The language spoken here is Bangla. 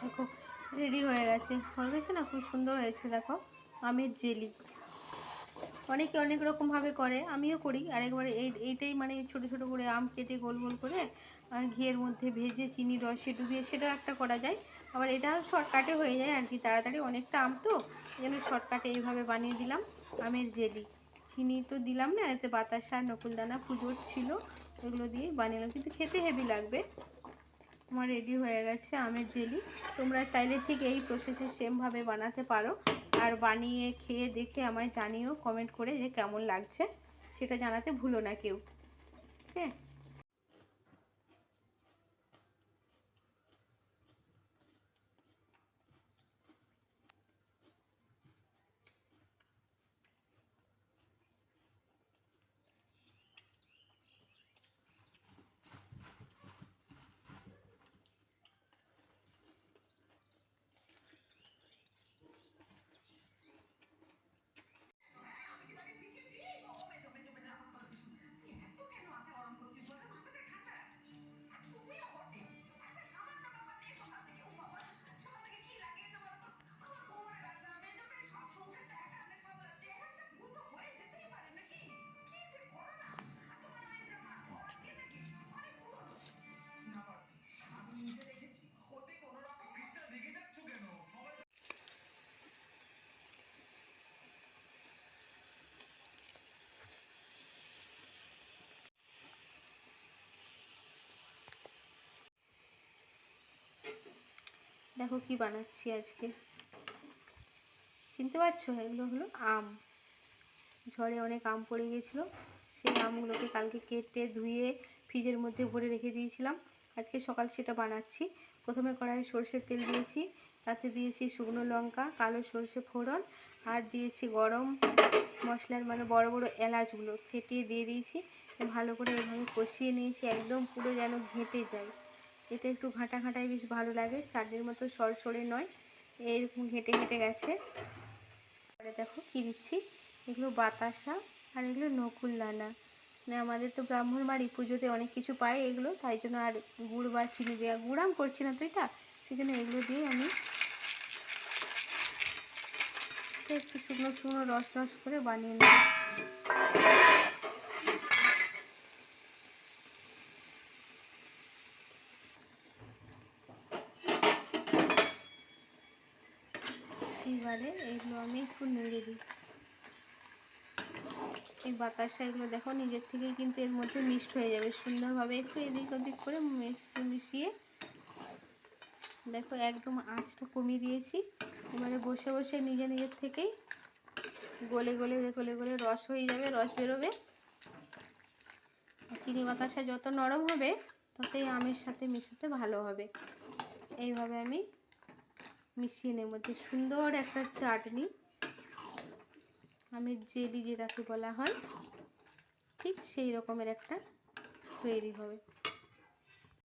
দেখো রেডি হয়ে গেছে। হয়ে গেছে না খুব সুন্দর হয়েছে, দেখো, আমের জেলি অনেকে অনেক রকমভাবে করে, আমিও করি। আর একবারে এই, এইটাই মানে ছোট ছোট করে আম কেটে গোল গোল করে, আর ঘিয়ের মধ্যে ভেজে চিনি, রসে ডুবিয়ে সেটাও একটা করা যায়। আবার এটা শর্টকাটে হয়ে যায় আর কি, তাড়াতাড়ি অনেকটা আম তো জন্য শর্টকাটে এইভাবে বানিয়ে দিলাম আমের জেলি চিনি তো দিলাম না, এতে বাতাসা, নকুলদানা, পুজোর ছিল ওগুলো দিয়ে বানিয়ে কিন্তু খেতে হেভি লাগবে। আমার রেডি হয়ে গেছে, আমের জেলি। তোমরা চাইলে ঠিক এই প্রসেসে সেমভাবে বানাতে পারো। আর বানিয়ে খেয়ে দেখে আমায় জানিও কমেন্ট করে যে কেমন লাগছে। সেটা জানাতে ভুলো না কেউ। ঠিক দেখো কি বানাচ্ছি আজকে। চিনতে পারছ? এগুলো হলো আম। ঝড়ে অনেক আম পড়ে গেছিল। সেই আমগুলোকে কালকে কেটে ধুয়ে ফ্রিজের মধ্যে ভরে রেখে দিয়েছিলাম। আজকে সকাল সেটা বানাচ্ছি। প্রথমে কড়াইয়ে সর্ষের তেল দিয়েছি। তাতে দিয়েছি শুকনো লঙ্কা, কালো সর্ষে ফোড়ন, আর দিয়েছি গরম মশলার মানে বড় বড় এলাচগুলো। ফেটিয়ে দিয়ে দিয়েছি। ভালো করে এভাবে কষিয়ে নিয়েছি। একদম পুরো যেন ঘেঁটে যায়। এটা একটু ঘাঁটা ঘাঁটায় বেশ ভালো লাগে। চাটনির মতো সরসরে নয়, এরকম ঘেঁটে ঘেঁটে গেছে। পরে দেখো কী দিচ্ছি? এগুলো বাতাসা আর এগুলো নকুল দানা মানে আমাদের তো ব্রাহ্মণ বাড়ি, পুজোতে অনেক কিছু পায় এগুলো, তাই জন্য আর গুড় বা চিনি দেওয়া গুড়াম করছি না তো এটা সেই জন্য এগুলো দিয়ে আমি একটু শুকনো শুকনো রস রস করে বানিয়ে এবারে এইগুলো আমি একটু নেড়ে দিই। এই বাতাসা এগুলো দেখো নিজের থেকেই কিন্তু এর মধ্যে মিক্সড হয়ে যাবে। সুন্দরভাবে একটু এদিক ওদিক করে মিশিয়ে দেখো একদম আঁচটা কমিয়ে দিয়েছি। এবারে বসে বসে নিজে নিজের থেকেই গলে গলে গলে গলে রস হয়ে যাবে, রস বেরোবে। চিনি বাতাসা যত নরম হবে, ততই আমের সাথে মিশাতে ভালো হবে। এইভাবে আমি মিশিয়ে মধ্যে সুন্দর একটা চাটনি। আমের জেলি যেটাকে বলা হয়, ঠিক সেই রকমের একটা তৈরি হবে।